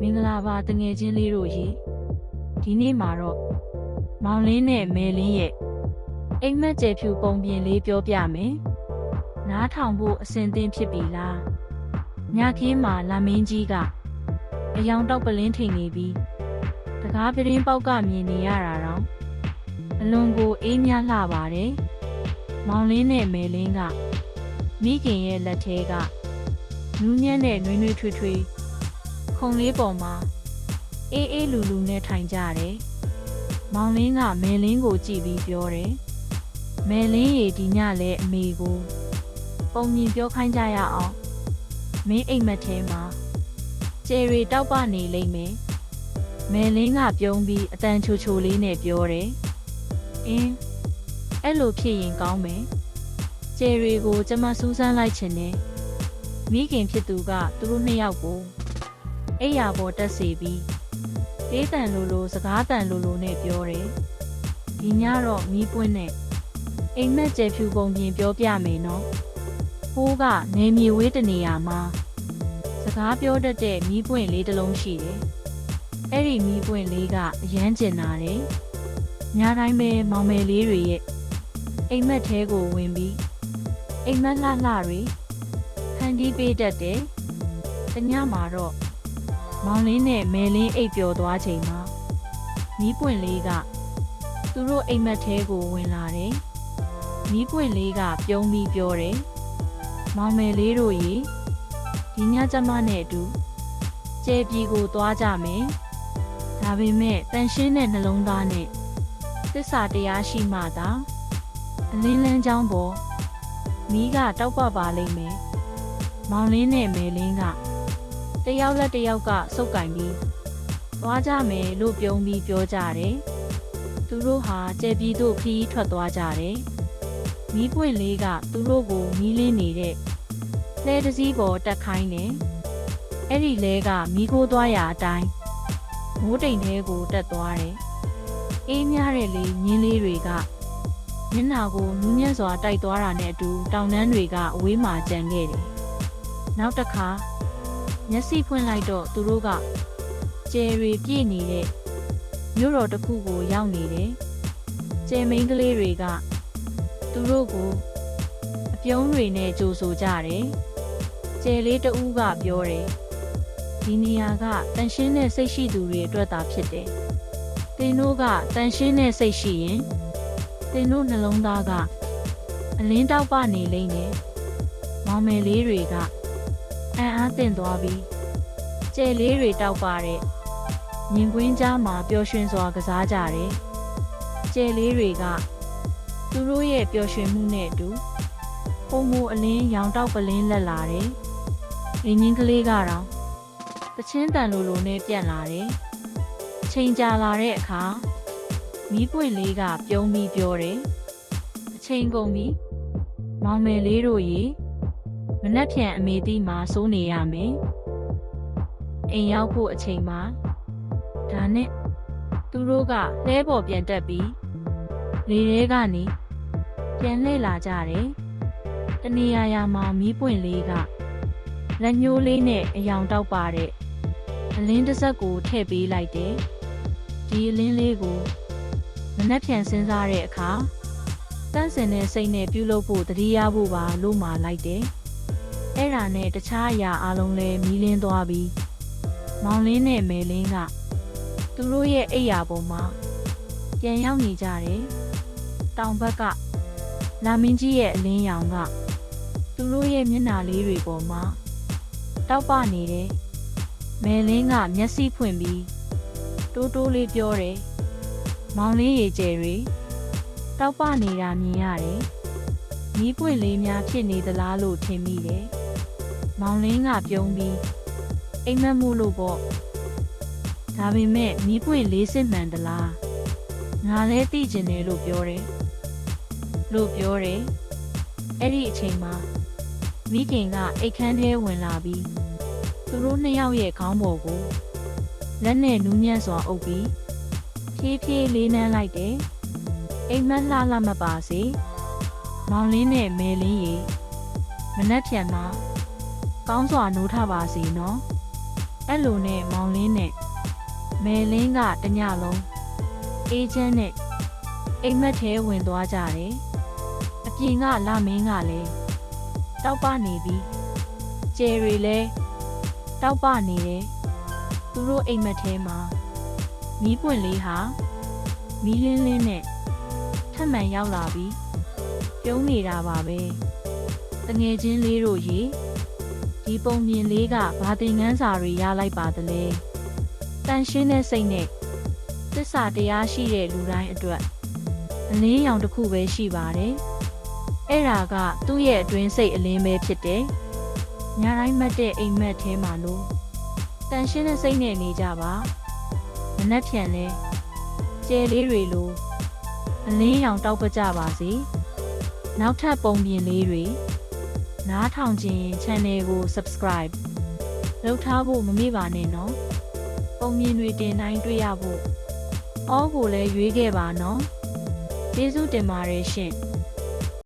မင်္ဂလာပါတငယ်ချင်းလေးတို့ရေဒီနေ့မှာတော့မောင်လင်းနဲ့မဲလင်းရဲ့အိမ်မက်ကျဲဖြူပုံပြင်လေးပြောပြမယ်နားထောင်ဖို့အစဉ်သင့်ဖြစ်ပြီလားညခင်းမှာလာမင်းကြီးကအယောင်တောက်ပလင်းထိန်နေပြီးတကားပြင်းပေါက်ကမြင်နေရတာတော့အလွန်ကိုအေးမြလှပါတယ်မောင်လင်းနဲ့မဲလင်းကမိခင်ရဲ့လက်ထဲကနူးညံ့တဲ့နှွေးနှွေးထွေးထွေး ခုံလေးပေါ်မှာအေးအေးလူလူနဲ့ထိုင်ကြတယ်။မောင်လင်းကမယ်လင်းကိုကြည့်ပြီးပြောတယ်။မယ်လင်းရေဒီညလဲအမေကိုပုံမြင်ပြောခိုင်းကြရအောင်။မင်းအိမ်မက်ထဲမှာကျယ်ရီတောက်ပနေလိမ့်မယ်။မယ်လင်းကပြုံးပြီးအတန်ချိုချိုလေးနဲ့ပြောတယ်။အင်းအဲ့လိုဖြစ်ရင်ကောင်းမယ်။ကျယ်ရီကိုကျမစူးစမ်းလိုက်ချင်တယ်။မိခင်ဖြစ်သူကသူတို့နှစ်ယောက်ကို အိယာပေါ်တက်စီပြီးတေးတန်လိုလိုစကားတန်လိုလိုနဲ့ပြောတယ်။ဒီညတော့မီးပွင့်နဲ့အိမ်မက်ကျဲဖြူပုံပြင်ပြောပြမယ်နော်။ဟိုးကနေမြေဝေးတနေရာမှာစကားပြောတတ်တဲ့မီးပွင့်လေးတစ်လုံးရှိတယ်။အဲ့ဒီမီးပွင့်လေးကအရန်ကျင်နာတယ်။ညတိုင်းပဲမောင်မယ်လေးတွေရဲ့အိမ်မက်ထဲကိုဝင်ပြီးအိမ်မက်လှလှတွေဖန်တီးပေးတတ်တယ်။တညမှာတော့ မောင်လင်းနဲ့မဲလင်းအိပ်ပျော်သွားချိန်မှာမီးပွင့်လေးကသူတို့အိမ်မက်ထဲကိုဝင်လာတယ်။မီးပွင့်လေးကပြုံးပြီးပြောတယ်။မောင်မယ်လေးတို့ရေဒီညကျမနဲ့အတူကျဲပြည်ကိုသွားကြမယ်။ဒါပေမဲ့တန်ရှင်းတဲ့နှလုံးသားနဲ့သစ္စာတရားရှိမှသာအလင်းလန်းချောင်းပေါ်မီးကတောက်ပပါလိမ့်မယ်။မောင်လင်းနဲ့မဲလင်းက တယောက်လက်တယောက်ကစုပ်ကင်ပြီးသွားကြမယ်လို့ပြုံးပြီးပြောကြတယ်။သူတို့ဟာကြဲပြီးတို့ခရီးထွက်သွားကြတယ်။မီးပွင့်လေးကသူတို့ကိုမီးလင်းနေတဲ့လဲတစ်စီးပေါ်တက်ခိုင်းတယ်။အဲ့ဒီလဲကမီးခိုးသွားရာအတိုင်းမိုးတိမ်ထဲကိုတက်သွားတယ်။အေးများတဲ့လေမြင်းလေးတွေကမျက်နှာကိုနူးညံ့စွာတိုက်သွားတာနဲ့အတူတောင်တန်းတွေကအဝေးမှာကျန်ခဲ့တယ်။နောက်တစ်ခါ မျက်စိဖွင့်လိုက်တော့သူတို့ကကျယ်ရီပြည့်နေတဲ့မြို့တော်တစ်ခုကိုရောက်နေတယ်။ကျယ်မိန်းကလေးတွေကသူတို့ကိုအပြုံးတွေနဲ့ကြိုဆိုကြတယ်။ကျယ်လေးတဦးကပြောတယ်။ဒီနေရာကတန်ရှင်းတဲ့စိတ်ရှိသူတွေအတွက်သာဖြစ်တယ်။သင်တို့ကတန်ရှင်းတဲ့စိတ်ရှိရင်သင်တို့နှလုံးသားကအလင်းတောက်ပနေလိမ့်မယ်။မောင်မယ်လေးတွေက အံ့အားသင့်သွားပြီးကျဲလေးတွေတောက်ပါတဲ့မြင်ကွင်းကြားမှာပျော်ရွှင်စွာကစားကြတယ်ကျဲလေးတွေကသူတို့ရဲ့ပျော်ရွှင်မှုနဲ့အတူပုံမူအလင်းရောင်တောက်ပလင်းလက်လာတယ်ရင်းချင်းကလေးကတော့တချင်းတန်လိုလိုနဲ့ပြန့်လာတယ်အချိန်ကြာလာတဲ့အခါမီးပွင့်လေးကပြုံးပြီးပြောတယ်အချိန်ကုန်ပြီမောင်မယ်လေးတို့ရေ မနှက်ဖြန်အမေတိမှာစိုးနေရမယ်။အိမ်ရောက်ဖို့အချိန်မှာဒါနဲ့သူတို့ကလှဲပေါ်ပြန်တက်ပြီးလေထဲကနေပြန်လှည့်လာကြတယ်။တနေရာရာမှာမီးပွင့်လေးကလက်ညှိုးလေးနဲ့အယောင်တောက်ပါတဲ့အလင်းတစ်စက်ကိုထည့်ပေးလိုက်တယ်။ဒီအလင်းလေးကိုမနှက်ဖြန်စဉ်းစားတဲ့အခါတန့်စင်တဲ့စိတ်နဲ့ပြုလုပ်ဖို့တတိယဖို့ပါလို့မှလိုက်တယ်။ အဲ့ဒါနဲ့တခြားအရာအလုံးလဲမီးလင်းသွားပြီးမောင်လင်းနဲ့မယ်လင်းကသူတို့ရဲ့အိယာပေါ်မှာပြန်ရောက်နေကြတယ်။တောင်ဘက်ကလာမင်းကြီးရဲ့အလင်းရောင်ကသူတို့ရဲ့မျက်နှာလေးတွေပေါ်မှာတောက်ပနေတယ်။မယ်လင်းကမျက်စိဖွင့်ပြီးတိုးတိုးလေးပြောတယ်။မောင်လေးရေကျယ်တွေတောက်ပနေတာမြင်ရတယ်။မီးပွင့်လေးများဖြစ်နေသလားလို့ထင်မိတယ်။ မောင်လင်းကပြုံးပြီးအိမ်မက်မှုလို့ပေါ့။ဒါပေမဲ့မီးပွင့်လေးစစ်မှန်သလား။ငါလည်းသိကျင်တယ်လို့ပြောတယ်။လို့ပြောတယ်။အဲ့ဒီအချိန်မှာမိခင်ကအိတ်ခမ်းထဲဝင်လာပြီးသူတို့နှစ်ယောက်ရဲ့ခေါင်းပေါ်ကိုလက်နဲ့နူးညံ့စွာအုပ်ပြီးဖြည်းဖြည်းလေးနှမ်းလိုက်တယ်။အိမ်မက်လှလှမပါစေ။မောင်လင်းနဲ့မဲလင်းရေမနှက်ဖြန်မှာ ကောင်းစွာနိုးထပါစေနော်အဲ့လိုနဲ့မောင်လင်းနဲ့မယ်လင်းကတညလုံးအေးချမ်းနဲ့အိမ်မက်ထဲဝင်သွားကြတယ်အပြင်ကလာမင်းကလည်းတောက်ပနေပြီကျယ်ရီလည်းတောက်ပနေတယ်သူတို့အိမ်မက်ထဲမှာမီးပွင့်လေးဟာမီးလင်းလင်းနဲ့ထပ်မံရောက်လာပြီးပြုံးနေတာပါပဲတငယ်ချင်းလေးတို့ရေ ဒီပုံမြင်လေးကဘာသင်ငန်းစာတွေရလိုက်ပါသလဲတန်ရှင်းတဲ့စိတ်နဲ့သစ္စာတရားရှိတဲ့လူတိုင်းအတွက်အလင်းရောင်တစ်ခုပဲရှိပါတယ်အဲ့ဒါကသူ့ရဲ့အတွင်းစိတ်အလင်းပဲဖြစ်တယ်ညာတိုင်းမတ်တဲ့အိမ်မက်ထဲမှာလို့တန်ရှင်းတဲ့စိတ်နဲ့နေကြပါမနှက်ဖြန်လဲကျဲလေးတွေလိုအလင်းရောင်တောက်ပကြပါစေနောက်ထပ်ပုံပြင်လေးတွေ နားထောင်ခြင်း channel ကို subscribe လုပ်ထားဖို့မမေ့ပါနဲ့နော်ပုံမြင်တွေတင်တိုင်းတွေ့ရဖို့အောကိုလည်းရွေးခဲ့ပါနော်ကျေးဇူးတင်ပါတယ်ရှင်